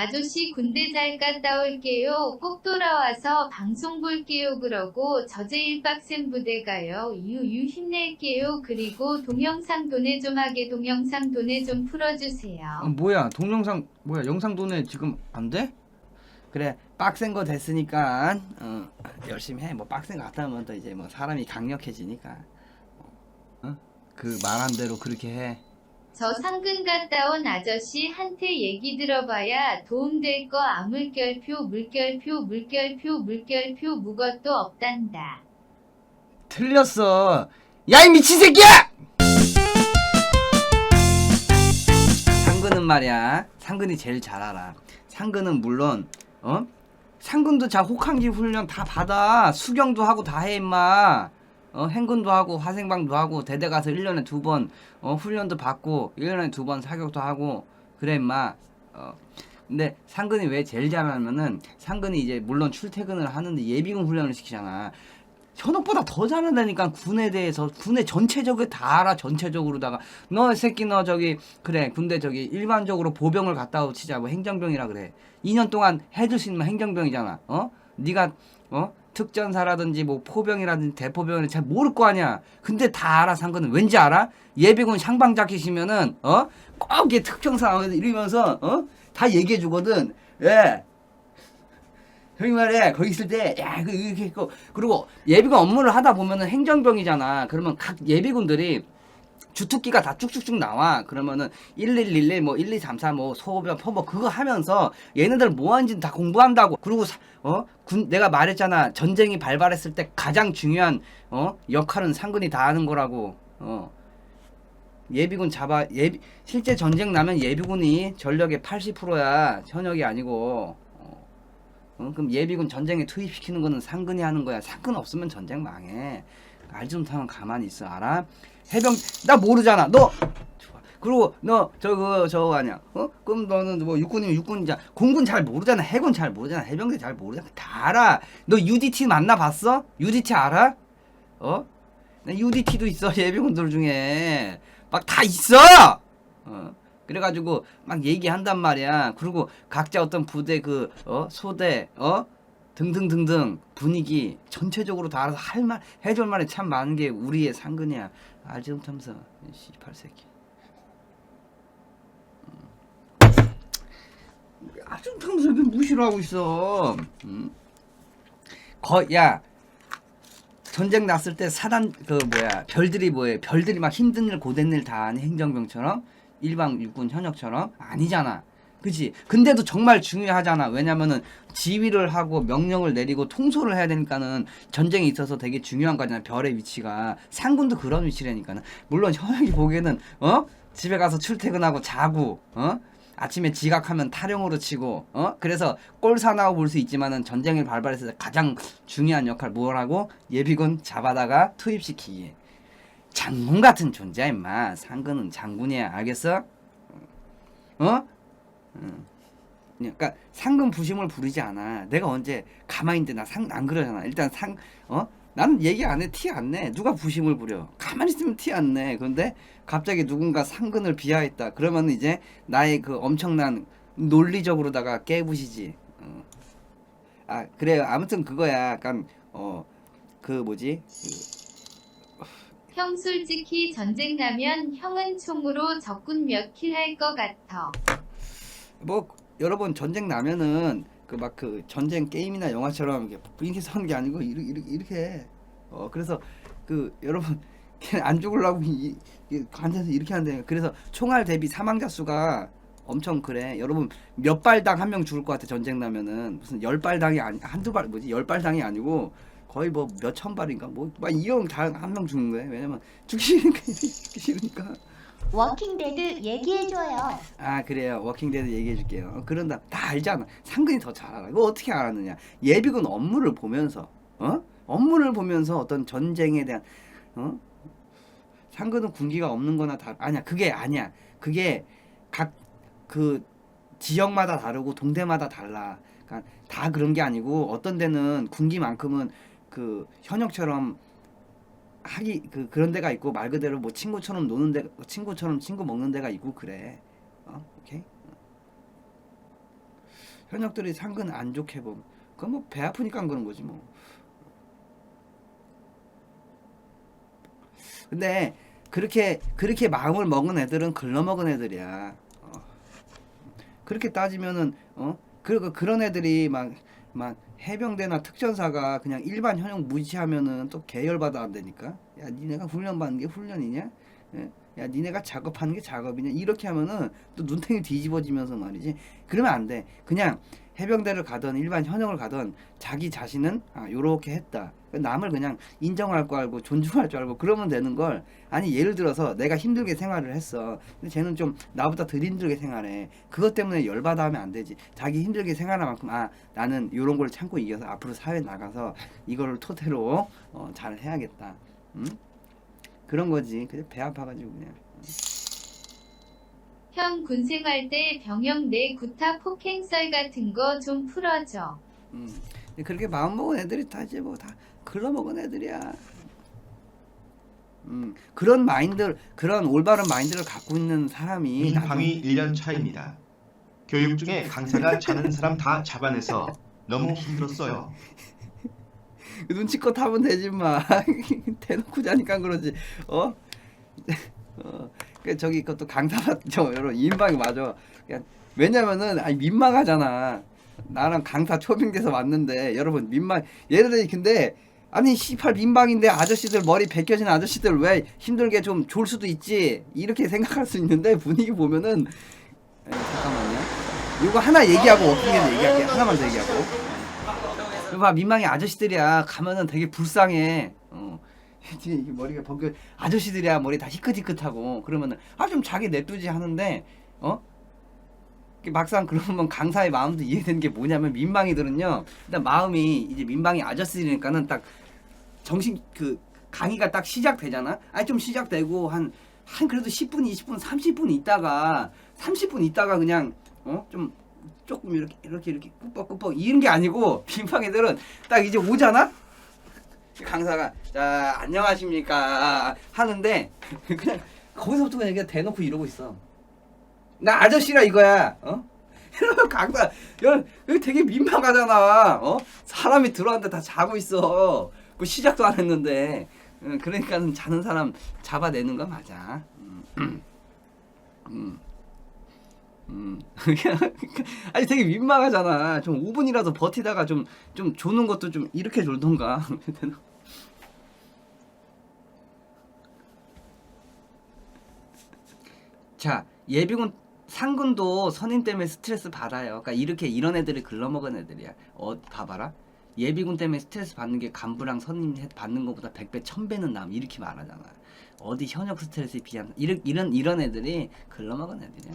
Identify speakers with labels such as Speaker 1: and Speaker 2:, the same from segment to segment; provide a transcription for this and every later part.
Speaker 1: 아저씨 군대 잘 갔다 올게요. 꼭 돌아와서 방송 볼게요. 그러고 저제 1박 센 부대 가요. 유유 힘낼게요. 그리고 동영상 도내 좀 하게 동영상 도내 좀
Speaker 2: 어,
Speaker 1: 풀어주세요.
Speaker 2: 뭐야 동영상 뭐야 영상 도내 지금 안 돼? 그래 빡센 거 됐으니까 어, 열심히 해. 뭐 빡센 거 갔다 오면 또 이제 뭐 사람이 강력해지니까. 어? 그 말한 대로 그렇게 해.
Speaker 1: 저 상근 갔다 온 아저씨한테 얘기 들어봐야 도움될 거 아물결표 물결표 물결표 물결표 무것도 없단다.
Speaker 2: 틀렸어. 야 이 미친 새끼야! 상근은 말이야. 상근이 제일 잘 알아. 상근은 물론 어? 상근도 자 혹한기 훈련 다 받아. 수경도 하고 다 해 임마. 어, 행군도 하고 화생방도 하고 대대 가서 1년에 두 번 어, 훈련도 받고 1년에 두 번 사격도 하고 그래 임마. 어. 근데 상근이 왜 제일 잘하냐면은 상근이 이제 물론 출퇴근을 하는데 예비군 훈련을 시키잖아. 현옥보다 더 잘한다니까 군에 대해서 군의 전체적으로 다 알아 전체적으로다가 너 새끼 너 저기 그래 군대 저기 일반적으로 보병을 갔다 오 치자 뭐 행정병이라 그래 2년 동안 해줄 수 있는 행정병이잖아 어 네가 어 특전사라든지 뭐 포병이라든지 대포병을 잘 모를 거 아니야. 근데 다 알아 상관은 왠지 알아? 예비군 상방 자켓이면은 어꼭 이게 특정사 이러면서 어? 다 얘기해 주거든. 예. 형이 말해 거기 있을 때야 그 이렇게 했고. 그리고 예비군 업무를 하다 보면은 행정병이잖아. 그러면 각 예비군들이 주특기가 다 쭉쭉쭉 나와 그러면은 1111, 뭐 1234, 뭐 소병, 포뭐 그거 하면서 얘네들 뭐 하는지 다 공부한다고 그리고 사- 어? 군 내가 말했잖아 전쟁이 발발했을 때 가장 중요한 어? 역할은 상근이 다 하는 거라고 어 예비군 잡아 예비 실제 전쟁 나면 예비군이 전력의 80%야 현역이 아니고 어. 어, 그럼 예비군 전쟁에 투입시키는 거는 상근이 하는 거야. 상근 없으면 전쟁 망해. 알지 못하면 가만히 있어. 알아? 해병 나 모르잖아. 너. 그리고 너 저거 저거 아니야. 어? 그럼 너는 뭐 육군이면 육군이자 공군 잘 모르잖아. 해군 잘 모르잖아. 해병대 잘 모르잖아. 다 알아. 너 UDT 만나 봤어? UDT 알아? 어? 나 UDT도 있어. 예비군들 중에 막 다 있어. 어. 그래가지고 막 얘기한단 말이야. 그리고 각자 어떤 부대 그 어? 소대 어? 등등등등 분위기 전체적으로 다 알아서 할 말 해줄 말이 참 많은 게 우리의 상근이야. 알지 못하면서 이 씨발 새끼. 음. 알지 못하면서 왜 무시를 하고 있어. 음? 거야 전쟁 났을 때 사단 그 뭐야 별들이 뭐해 별들이 막 힘든 일 고된 일 다 하는 행정병처럼 일반 육군 현역처럼 아니잖아 그지? 근데도 정말 중요하잖아. 왜냐면은 지휘를 하고 명령을 내리고 통솔을 해야 되니까는 전쟁에 있어서 되게 중요한 거잖아 별의 위치가. 상군도 그런 위치라니까는. 물론 현역이 보기에는 어? 집에 가서 출퇴근하고 자고 어? 아침에 지각하면 타령으로 치고 어? 그래서 꼴 사나워 볼 수 있지만은 전쟁을 발발했을 때 가장 중요한 역할 뭐라고? 예비군 잡아다가 투입시키기. 장군 같은 존재야 임마. 상근은 장군이야. 알겠어? 어 응. 그러니까 상근 부심을 부리지 않아. 내가 언제 가만히 있는데 나상안 그러잖아. 일단 상 어? 나는 얘기 안 해. 티 안 내. 누가 부심을 부려? 가만히 있으면 티 안 내. 그런데 갑자기 누군가 상근을 비하했다. 그러면 이제 나의 그 엄청난 논리적으로다가 깨부시지. 어. 아 그래요. 아무튼 그거야. 약간 어 그 뭐지?
Speaker 1: 그형 솔직히 전쟁 나면 형은 총으로 적군 몇 킬 할 것 같아.
Speaker 2: 뭐 여러분 전쟁 나면은 그 막 그 전쟁 게임이나 영화처럼 이렇게 이렇게 서는 게 아니고 이렇게 이렇게, 이렇게 해. 어 그래서 그 여러분 안 죽으려고 이, 이 앉아서 이렇게 한대. 그래서 총알 대비 사망자 수가 엄청 그래. 여러분 몇 발당 한 명 죽을 것 같아 전쟁 나면은 무슨 열 발당이 아니 한두 발 뭐지 열 발당이 아니고 거의 뭐 몇 천 발인가 뭐 막 이형 다한 명 죽는 거야. 왜냐면 죽기 싫으니까 죽기 싫으니까.
Speaker 3: 워킹데드 얘기해줘요.
Speaker 2: 아 그래요. 워킹데드 얘기해 줄게요. 어, 그런다 다 알잖아. 상근이 더 잘 알아. 이거 어떻게 알았느냐. 예비군 업무를 보면서 어? 업무를 보면서 어떤 전쟁에 대한 어? 상근은 군기가 없는 거나 다 아니야. 그게 아니야. 그게 각 그 지역마다 다르고 동대마다 달라. 그러니까 다 그런 게 아니고 어떤 데는 군기만큼은 그 현역처럼 하기 그 그런 데가 있고 말 그대로 뭐 친구처럼 노는 데 친구처럼 친구 먹는 데가 있고 그래 어 오케이 현역들이 상근 안 좋게 보면 그건 뭐 배 아프니까 그런 거지 뭐. 근데 그렇게 그렇게 마음을 먹은 애들은 글러먹은 애들이야. 어. 그렇게 따지면은 어 그리고 그런 애들이 막막 해병대나 특전사가 그냥 일반 현역 무시하면은 또 계열받아 안 되니까 야 니네가 훈련 받는 게 훈련이냐? 예? 야 니네가 작업하는 게 작업이냐? 이렇게 하면은 또 눈탱이 뒤집어지면서 말이지 그러면 안 돼. 그냥 해병대를 가든 일반 현역을 가든 자기 자신은 아 요렇게 했다. 남을 그냥 인정할 거 알고 존중할 줄 알고 그러면 되는 걸 아니 예를 들어서 내가 힘들게 생활을 했어. 근데 쟤는 좀 나보다 덜 힘들게 생활해. 그것 때문에 열받아 하면 안 되지. 자기 힘들게 생활한 만큼 아 나는 요런 걸 참고 이겨서 앞으로 사회 나가서 이거를 토대로 어, 잘 해야겠다. 응? 그런 거지. 그냥 배 아파가지고 그냥.
Speaker 1: 형 군생활 때 병영 내 구타 폭행설 같은 거 좀 풀어줘.
Speaker 2: 음. 근데 그렇게 마음 먹은 애들이 다 이제 뭐다 글러 먹은 애들이야. 음. 그런 마인드, 그런 올바른 마인드를 갖고 있는 사람이
Speaker 4: 민방위 1년 차입니다. 교육 중에 강사가 자는 사람 다 잡아내서 너무 힘들었어요.
Speaker 2: 나중에 눈치껏 하면 되지 마. 대놓고 자니까 그러지. 어? 어. 그 저기 그것도 강사 맞죠. 여러분 인방이 맞아. 그냥 왜냐면은 아니 민망하잖아. 나랑 강사 초빙 돼서 왔는데 여러분 민망 예를 들어 근데 아니 시팔 민방인데 아저씨들 머리 벗겨진 아저씨들 왜 힘들게 좀 졸 수도 있지 이렇게 생각할 수 있는데 분위기 보면은 에, 잠깐만요 이거 하나 얘기하고 어떻게 얘기할게 하나만 더 얘기하고 이거 봐 민망이 아저씨들이야. 가면은 되게 불쌍해. 어. 이게 머리가 벗겨 아저씨들이야. 머리 다 희끗희끗하고. 그러면은 아 좀 자기 냅두지 하는데 어? 막상 그러면 강사의 마음도 이해되는 게 뭐냐면 민방이들은요. 일단 마음이 이제 민방이 아저씨니까는 딱 정신 그 강의가 딱 시작되잖아? 아니 좀 시작되고 한한 그래도 10분 20분 30분 있다가 30분 있다가 그냥 어? 좀 조금 이렇게 이렇게 이렇게 꾸벅꾸벅 이런 게 아니고 민방이들은 딱 이제 오잖아? 강사가 자 안녕하십니까? 하는데 그냥 거기서부터 그냥 대놓고 이러고 있어. 나 아저씨라 이거야. 어? 강사 야 여기 되게 민망하잖아. 어? 사람이 들어왔는데 다 자고 있어. 뭐 시작도 안 했는데. 응, 그러니까는 자는 사람 잡아내는 거 맞아. 음. 음. 음. 아니 되게 민망하잖아. 좀 5분이라도 버티다가 좀 좀 조는 것도 좀 이렇게 졸던가. 자, 예비군 상군도 선임 때문에 스트레스 받아요. 그러니까 이렇게 이런 애들이 글러먹은 애들이야. 어, 봐봐라. 예비군 때문에 스트레스 받는 게 간부랑 선임 해- 받는 것보다 100배, 1000배는 남 이렇게 말하잖아. 어디 현역 스트레스에 비한 이런 이런 이런 애들이 글러먹은 애들이야.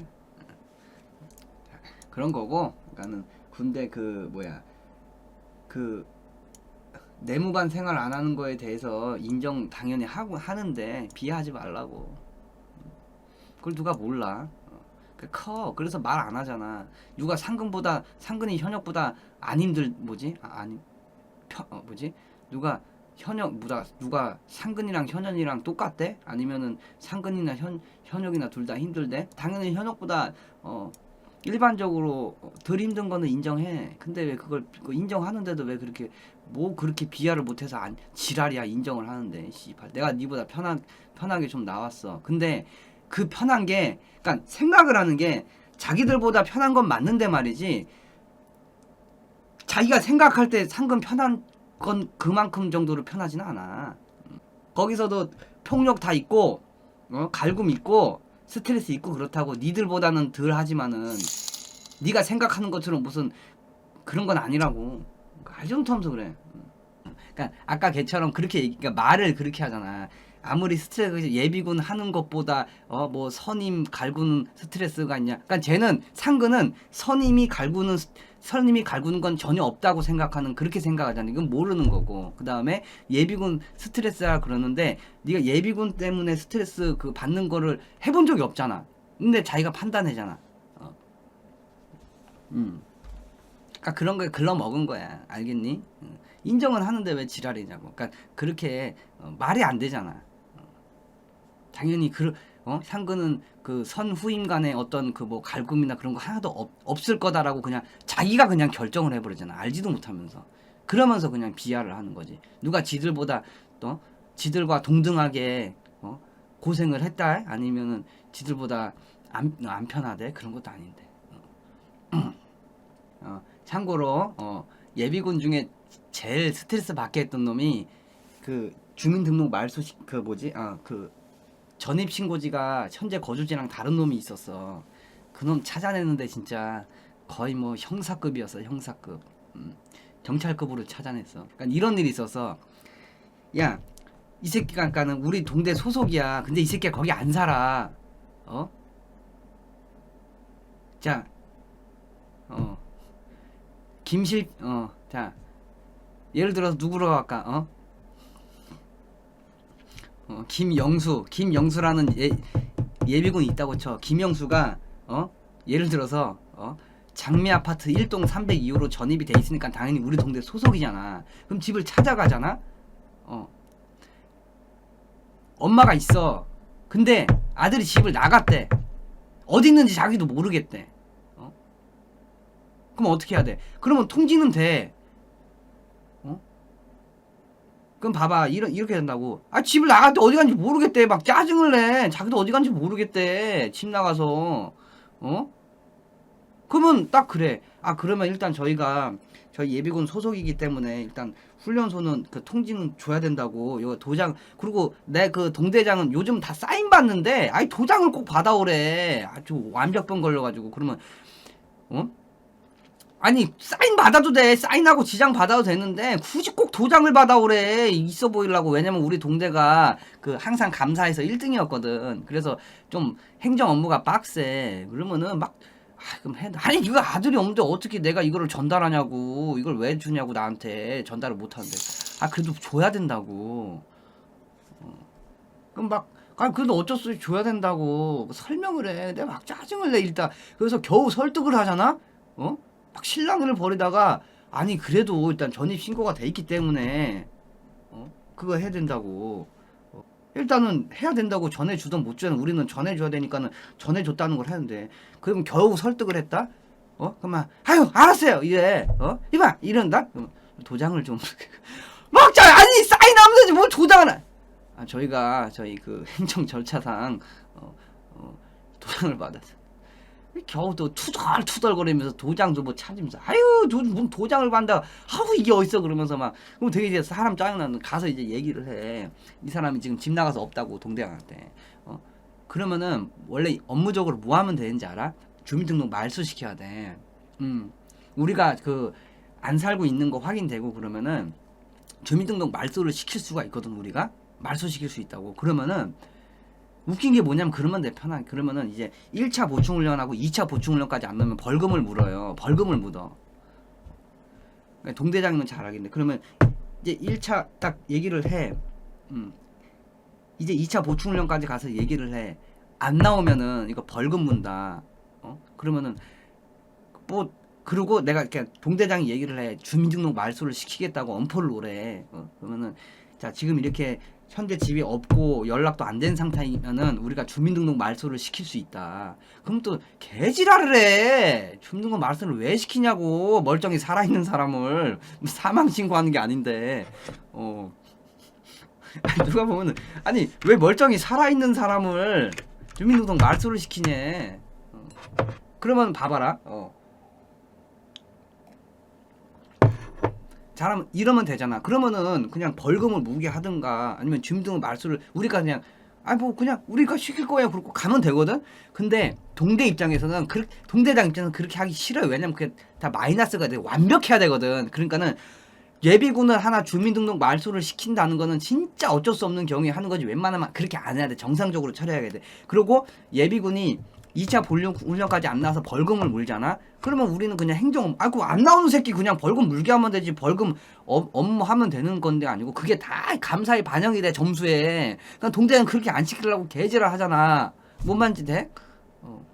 Speaker 2: 자, 그런 거고, 그러니까는 군대 그 뭐야 그 내무반 생활 안 하는 거에 대해서 인정 당연히 하고 하는데 비하하지 말라고. 그걸 누가 몰라. 어, 그 커. 그래서 말 안 하잖아. 누가 상근보다 상근이 현역보다 안 힘들 뭐지? 아, 아니 펴, 어, 뭐지? 누가 현역 누가 누가 상근이랑 현역이랑 똑같대? 아니면은 상근이나 현 현역이나 둘 다 힘들대? 당연히 현역보다 어 일반적으로 덜 힘든 거는 인정해. 근데 왜 그걸 그 인정하는데도 왜 그렇게 뭐 그렇게 비하를 못해서 안 지랄이야 인정을 하는데 씨발 내가 니보다 편한 편하게 좀 나왔어. 근데 그 편한 게 그러니까 생각을 하는 게 자기들보다 편한 건 맞는데 말이지 자기가 생각할 때 상금 편한 건 그만큼 정도로 편하지는 않아. 음. 거기서도 폭력 다 있고 어? 갈굼 있고 스트레스 있고 그렇다고 니들보다는 덜 하지만은 네가 생각하는 것처럼 무슨 그런 건 아니라고 알정통하면서 그래. 음. 그러니까 아까 걔처럼 그렇게 얘기, 그러니까 말을 그렇게 하잖아. 아무리 스트레스 예비군 하는 것보다 어 뭐 선임 갈구는 스트레스가 있냐? 그러니까 쟤는 상근은 선임이 갈구는 스- 선임이 갈구는 건 전혀 없다고 생각하는 그렇게 생각하잖아. 이건 모르는 거고. 그다음에 예비군 스트레스라 그러는데 네가 예비군 때문에 스트레스 그 받는 거를 해본 적이 없잖아. 근데 자기가 판단해잖아. 어. 음. 그러니까 그런 거에 글러 먹은 거야. 알겠니? 응. 인정은 하는데 왜 지랄이냐고. 그러니까 그렇게 어, 말이 안 되잖아. 어. 당연히 그 어? 상근은 그 선후임 간의 어떤 그 뭐 갈굼이나 그런 거 하나도 없, 없을 거다라고 그냥 자기가 그냥 결정을 해버리잖아. 알지도 못하면서. 그러면서 그냥 비하를 하는 거지. 누가 지들보다 또 지들과 동등하게 어? 고생을 했다? 아니면은 지들보다 안, 안 편하대? 그런 것도 아닌데. 어, 참고로 어, 예비군 중에 제일 스트레스 받게 했던 놈이 그 주민등록 말소 시- 그 뭐지? 아그 전입 신고지가 현재 거주지랑 다른 놈이 있었어 그놈 찾아내는데 진짜 거의 뭐 형사급이었어 형사급 음, 경찰급으로 찾아냈어 그러니까 이런 일이 있어서 야 이 새끼가 그러니까는 우리 동대 소속이야 근데 이 새끼가 거기 안 살아 어? 자 어. 김실 어, 자. 예를 들어서 누구로 할까? 어? 어, 김영수. 김영수라는 예, 예비군이 있다고 쳐. 김영수가 어? 예를 들어서 어? 장미 아파트 1동 302호로 전입이 돼 있으니까 당연히 우리 동네 소속이잖아. 그럼 집을 찾아가잖아. 어. 엄마가 있어. 근데 아들이 집을 나갔대. 어디 있는지 자기도 모르겠대. 그럼 어떻게 해야 돼? 그러면 통지는 돼. 어? 그럼 봐봐. 이러, 이렇게 된다고. 아, 집을 나갔대. 어디 간지 모르겠대. 막 짜증을 내. 자기도 어디 간지 모르겠대. 집 나가서. 어? 그러면 딱 그래. 아, 그러면 일단 저희가 저희 예비군 소속이기 때문에 일단 훈련소는 그 통지는 줘야 된다고. 이거 도장. 그리고 내 그 동대장은 요즘 다 사인 받는데, 아이, 도장을 꼭 받아오래. 아주 완벽병 걸려가지고. 그러면, 어? 아니 사인 받아도 돼 사인하고 지장 받아도 되는데 굳이 꼭 도장을 받아오래 있어 보이려고 왜냐면 우리 동대가 그 항상 감사해서 1등이었거든 그래서 좀 행정 업무가 빡세 그러면은 막 아, 그럼 해 아니 이거 아들이 없는데 어떻게 내가 이거를 전달하냐고 이걸 왜 주냐고 나한테 전달을 못하는데 아 그래도 줘야 된다고 어. 그럼 막 아, 그래도 어쩔 수 없이 줘야 된다고 설명을 해. 내가 막 짜증을 내, 일단. 그래서 겨우 설득을 하잖아? 어? 막 신랑을 버리다가 아니 그래도 일단 전입 신고가 돼 있기 때문에 어? 그거 해야 된다고 어? 일단은 해야 된다고 전해주든 못 주든 우리는 전해줘야 되니까는 전해줬다는 걸 하는데 그럼 겨우 설득을 했다 어 그러면 아유 알았어요 이제 어 이봐 이런다 도장을 좀 막자 아니 사인하면 되지 뭘 도장을 안- 아 저희가 저희 그 행정 절차상 어, 어, 도장을 받았어. 겨우 또 투덜투덜거리면서 도장도 뭐 찾으면서 아유 도, 뭔 도장을 받다 아우 이게 어딨어? 그러면서 막 그럼 되게 이제 사람 짜증나는 가서 이제 얘기를 해 이 사람이 지금 집 나가서 없다고 동대한테. 어? 그러면은 원래 업무적으로 뭐 하면 되는지 알아? 주민등록 말소시켜야 돼음. 우리가 그 안 살고 있는 거 확인되고 그러면은 주민등록 말소를 시킬 수가 있거든 우리가. 말소시킬 수 있다고. 그러면은 웃긴 게 뭐냐면 그러면 내 편하게 그러면은 이제 1차 보충 훈련하고 2차 보충 훈련까지 안 넣으면 벌금을 물어요. 벌금을 묻어. 그러니까 동대장님은 잘 알겠네 그러면 이제 1차 딱 얘기를 해. 음. 이제 2차 보충 훈련까지 가서 얘기를 해 안 나오면은 이거 벌금 문다. 어? 그러면은 뭐 그리고 내가 이렇게 동대장이 얘기를 해. 주민등록 말소를 시키겠다고 엄포를 오래. 어, 그러면은 자 지금 이렇게 현재 집이 없고 연락도 안 된 상태이면은 우리가 주민등록 말소를 시킬 수 있다. 그럼 또 개지랄을 해. 주민등록 말소를 왜 시키냐고 멀쩡히 살아있는 사람을 사망 신고하는 게 아닌데 어 누가 보면 은 아니 왜 멀쩡히 살아있는 사람을 주민등록 말소를 시키냐. 어. 그러면 봐봐라. 어. 잘하면 이러면 되잖아. 그러면은 그냥 벌금을 무게 하든가 아니면 주민등록 말소를 우리가 그냥 아뭐 그냥 우리가 시킬 거야 그러고 가면 되거든. 근데 동대 입장에서는 그 동대장 입장에서는 그렇게 하기 싫어요. 왜냐면 그게 다 마이너스가 돼. 완벽해야 되거든. 그러니까는 예비군을 하나 주민등록 말소를 시킨다는 거는 진짜 어쩔 수 없는 경우에 하는 거지. 웬만하면 그렇게 안 해야 돼. 정상적으로 처리해야 돼. 그리고 예비군이 2차 훈련, 훈련까지 안 나와서 벌금을 물잖아? 그러면 우리는 그냥 행정, 아이고, 안 나오는 새끼 그냥 벌금 물게 하면 되지. 벌금 업, 업무 하면 되는 건데 아니고, 그게 다 감사에 반영이 돼, 점수에. 그러니까 동대는 그렇게 안 시키려고 개지랄 하잖아. 뭔 말인지 돼? 어.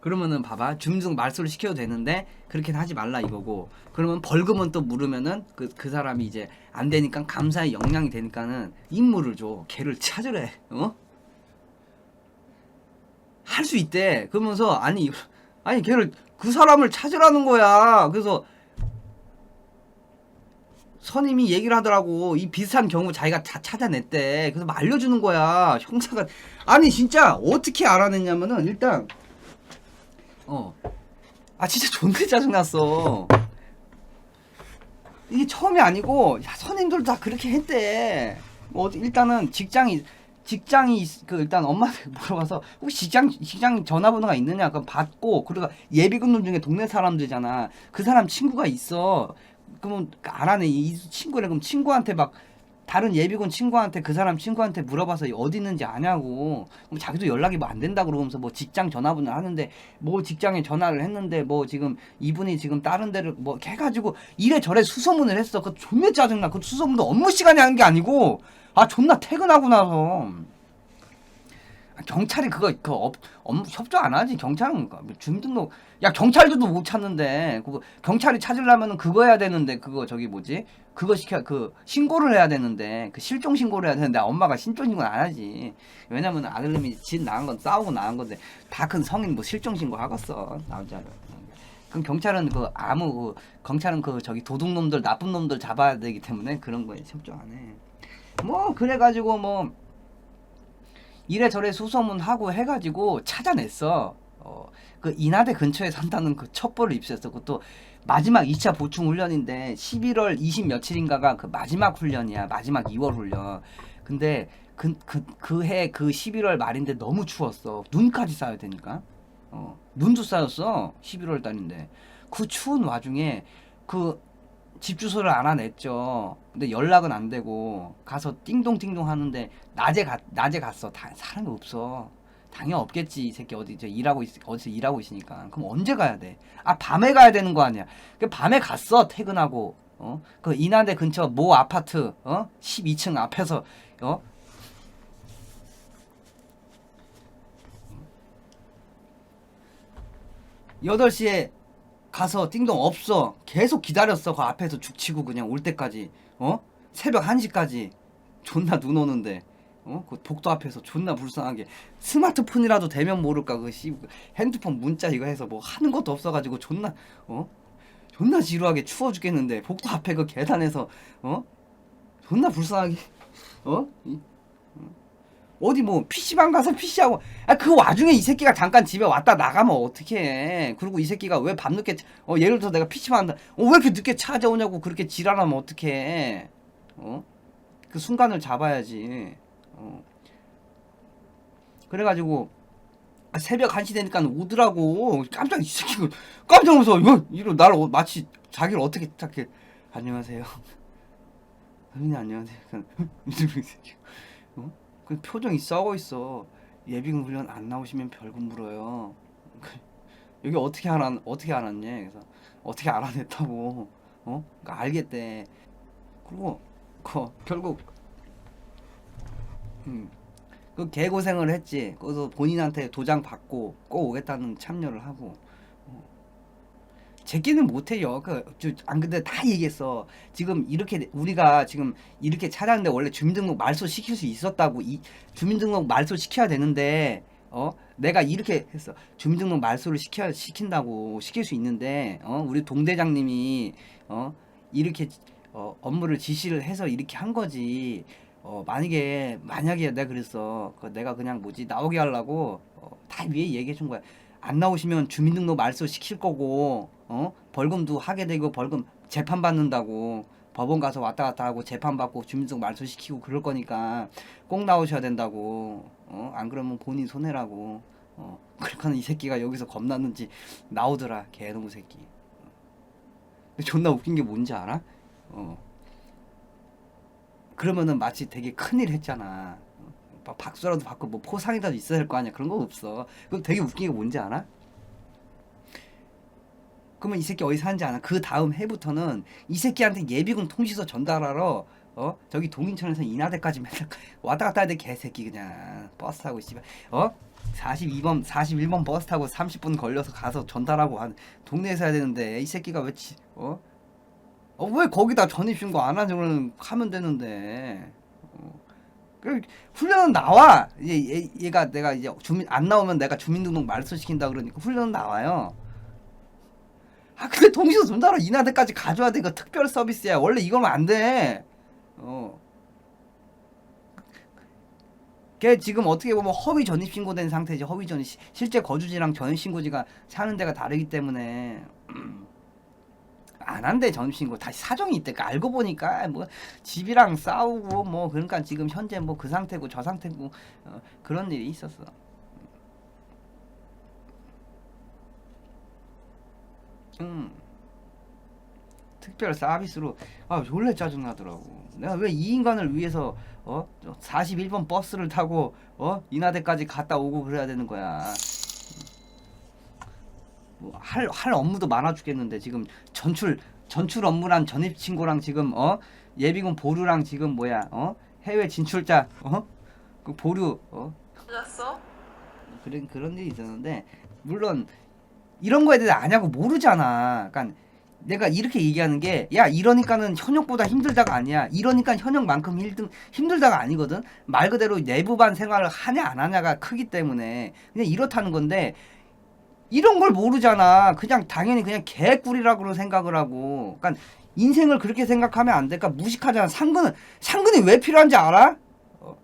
Speaker 2: 그러면은 봐봐. 주민등 말소를 시켜도 되는데, 그렇게는 하지 말라 이거고. 그러면 벌금은 또 물으면은, 그, 그 사람이 이제 안 되니까 감사에 영향이 되니까는 임무를 줘. 걔를 찾으래. 어? 할 수 있대. 그러면서 아니 아니 걔를 그 사람을 찾으라는 거야. 그래서 선임이 얘기를 하더라고. 이 비슷한 경우 자기가 다 찾아냈대. 그래서 막 알려주는 거야. 형사가 아니 진짜 어떻게 알아냈냐면은 일단 어. 아 진짜 존나 짜증났어. 이게 처음이 아니고 야 선임들도 다 그렇게 했대. 뭐 일단은 직장이 직장이 있- 그 일단 엄마한테 물어봐서 혹시 직장 직장 전화번호가 있느냐 그럼 받고 그리고 예비군들 중에 동네 사람들이잖아. 그 사람 친구가 있어. 그러면 알아내 이 친구래 그럼 친구한테 막 다른 예비군 친구한테 그 사람 친구한테 물어봐서 어디 있는지 아냐고. 그럼 자기도 연락이 뭐 안 된다 그러면서 뭐 직장 전화번호 하는데 뭐 직장에 전화를 했는데 뭐 지금 이분이 지금 다른 데를 뭐 해가지고 이래저래 수소문을 했어. 그 존나 짜증나. 그 수소문도 업무 시간에 하는 게 아니고 아 존나 퇴근하고 나서. 아, 경찰이 그거 그 업, 업무 협조 안 하지 경찰은. 그 주민등록. 야 경찰들도 못 찾는데. 그거 경찰이 찾으려면은 그거 해야 되는데 그거 저기 뭐지? 그거 시켜 그 신고를 해야 되는데 그 실종 신고를 해야 되는데 엄마가 실종 신고는 안 하지. 왜냐면 아들님이 집 나간 건 싸우고 나간 건데 다 큰 성인 뭐 실종 신고 하겠어 남자를 그럼 경찰은 그 아무 그 경찰은 그 저기 도둑놈들 나쁜 놈들 잡아야 되기 때문에 그런 거에 협조 안 해. 뭐 그래가지고 뭐 이래저래 수소문 하고 해가지고 찾아냈어. 어, 그 인하대 근처에 산다는 그 첩보를 입수했어. 그것도 마지막 2차 보충 훈련인데 11월 20 며칠인가가 그 마지막 훈련이야. 마지막 2월 훈련. 근데 그 그 그 해그 11월 말인데 너무 추웠어. 눈까지 쌓여야 되니까. 어, 눈도 쌓였어. 11월 달인데. 그 추운 와중에 그 집 주소를 알아냈죠. 근데 연락은 안 되고 가서 띵동띵동 하는데 낮에 가 낮에 갔어. 다 사람이 없어. 당연 없겠지 이 새끼 어디 저 일하고 있, 어디서 일하고 있으니까 그럼 언제 가야 돼? 아 밤에 가야 되는 거 아니야? 그 밤에 갔어 퇴근하고 어 그 인하대 근처 모 아파트 어 12층 앞에서 어 8시에 가서 띵동 없어. 계속 기다렸어. 그 앞에서 죽치고 그냥 올 때까지. 어? 새벽 1시까지. 존나 눈 오는데. 어? 그 복도 앞에서 존나 불쌍하게. 스마트폰이라도 되면 모를까. 그 씨, 핸드폰 문자 이거 해서 뭐 하는 것도 없어가지고 존나, 어? 존나 지루하게 추워 죽겠는데. 복도 앞에 그 계단에서, 어? 존나 불쌍하게. 어? 이- 어 디 뭐 PC방 가서 PC하고. 아 그 와중에 이 새끼가 잠깐 집에 왔다 나가면 어떡해. 그리고 이 새끼가 왜 밤늦게 어 예를 들어 내가 PC방 한다. 어 왜 이렇게 늦게 찾아오냐고 그렇게 지랄하면 어떡해. 어그 순간을 잡아야지. 어. 그래가지고 아, 새벽 1시 되니까 오더라고. 깜짝 이 새끼가 깜짝 놀라서 이거 이러 나를 어- 마치 자기를 어떻게 착해 안녕하세요. 선생님 안녕하세요. 이 새끼 어? 그 표정이 썩어 있어. 예비군 훈련 안 나오시면 별금 물어요. 그, 여기 어떻게 알아 어떻게 알았냐? 그래서 어떻게 알아냈다고. 어? 그러니까 알겠대. 그리고 그 결국 음. 그 개고생을 했지. 그래서 본인한테 도장 받고 꼭 오겠다는 참여를 하고. 어. 제끼는 못해요. 그, 저, 안 근데 다 얘기했어. 지금 이렇게 우리가 지금 이렇게 찾았는데 원래 주민등록 말소 시킬 수 있었다고 이 주민등록 말소 시켜야 되는데 어? 내가 이렇게 했어. 주민등록 말소를 시켜 시킨다고 시킬 수 있는데 어? 우리 동대장님이 어? 이렇게 어 업무를 지시를 해서 이렇게 한 거지. 어 만약에 만약에 내가 그랬어. 그 내가 그냥 뭐지? 나오게 하려고 어, 다 위에 얘기해 준 거야. 안 나오시면 주민등록 말소 시킬 거고 어? 벌금도 하게 되고 벌금 재판 받는다고. 법원 가서 왔다 갔다 하고 재판 받고 주민등록 말소 시키고 그럴 거니까 꼭 나오셔야 된다고. 어 안 그러면 본인 손해라고. 어? 그러니까 이 새끼가 여기서 겁났는지 나오더라 개놈 새끼. 근데 존나 웃긴 게 뭔지 알아? 어. 그러면은 마치 되게 큰일 했잖아. 어, 막 박수라도 받고 뭐 포상이라도 있어야 될거 아니야. 그런 거 없어. 그럼 되게 웃긴 게 뭔지 알아 그러면 이 새끼 어디서 하는지 아나? 그 다음 해부터는 이 새끼한테 예비군 통지서 전달하러 어 저기 동인천에서 인하대까지 맨날 왔다 갔다 하는 개새끼 그냥 버스 타고 씨발 어 42번 41번 버스 타고 30분 걸려서 가서 전달하고 한 동네에서 해야 되는데 이 새끼가 왜 지, 어? 어 왜 거기다 전입신고 안 하냐고 하면 되는데 어. 그 훈련은 나와. 얘, 얘 얘가 내가 이제 주민 안 나오면 내가 주민등록 말소 시킨다 그러니까 훈련은 나와요. 아 근데 동시에 손자로 인하대까지 가져야 돼. 이거 특별 서비스야. 원래 이거면 안 돼. 어. 걔 지금 어떻게 보면 허위 전입 신고된 상태지. 허위 전입 시- 실제 거주지랑 전입 신고지가 사는 데가 다르기 때문에 안 한대 전입 신고. 다시 사정이 있대. 그러니까 알고 보니까 뭐 집이랑 싸우고 뭐 그러니까 지금 현재 뭐 그 상태고 저 상태고 어, 그런 일이 있었어. 음. 특별 서비스로 아 원래 짜증 나더라고. 내가 왜 이 인간을 위해서 어 41번 버스를 타고 어 인하대까지 갔다 오고 그래야 되는 거야. 뭐할 할 업무도 많아 죽겠는데 지금 전출 전출 업무랑 전입 신고랑 지금 어 예비군 보류랑 지금 뭐야 어 해외 진출자 어그 보류 어
Speaker 5: 찾았어?
Speaker 2: 그런 그런 일이 있었는데 물론 이런 거에 대해 아냐고 모르잖아. 그러니까 내가 이렇게 얘기하는 게 야 이러니까는 현역보다 힘들다가 아니야. 이러니까 현역만큼 힘들 힘들다가 아니거든. 말 그대로 내부반 생활을 하냐 안 하냐가 크기 때문에 그냥 이렇다는 건데 이런 걸 모르잖아. 그냥 당연히 그냥 개꿀이라고 생각을 하고. 그러니까 인생을 그렇게 생각하면 안 돼. 그러니까 무식하잖아. 상근은 상근이 왜 필요한지 알아? 어.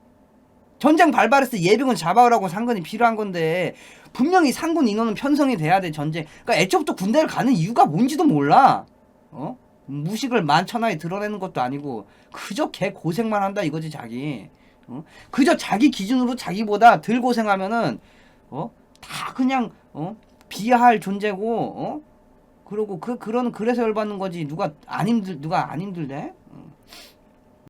Speaker 2: 전쟁 발발했을 때 예비군 잡아오라고 상근이 필요한 건데 분명히 상군 인원은 편성이 돼야 돼 전쟁. 그러니까 애초부터 군대를 가는 이유가 뭔지도 몰라. 어? 무식을 만천하에 드러내는 것도 아니고 그저 개 고생만 한다 이거지 자기. 어? 그저 자기 기준으로 자기보다 덜 고생하면은 어? 다 그냥 어? 비하할 존재고 어? 그러고 그 그런 그래서 열받는 거지 누가 안 힘들 누가 안 힘들대? 어.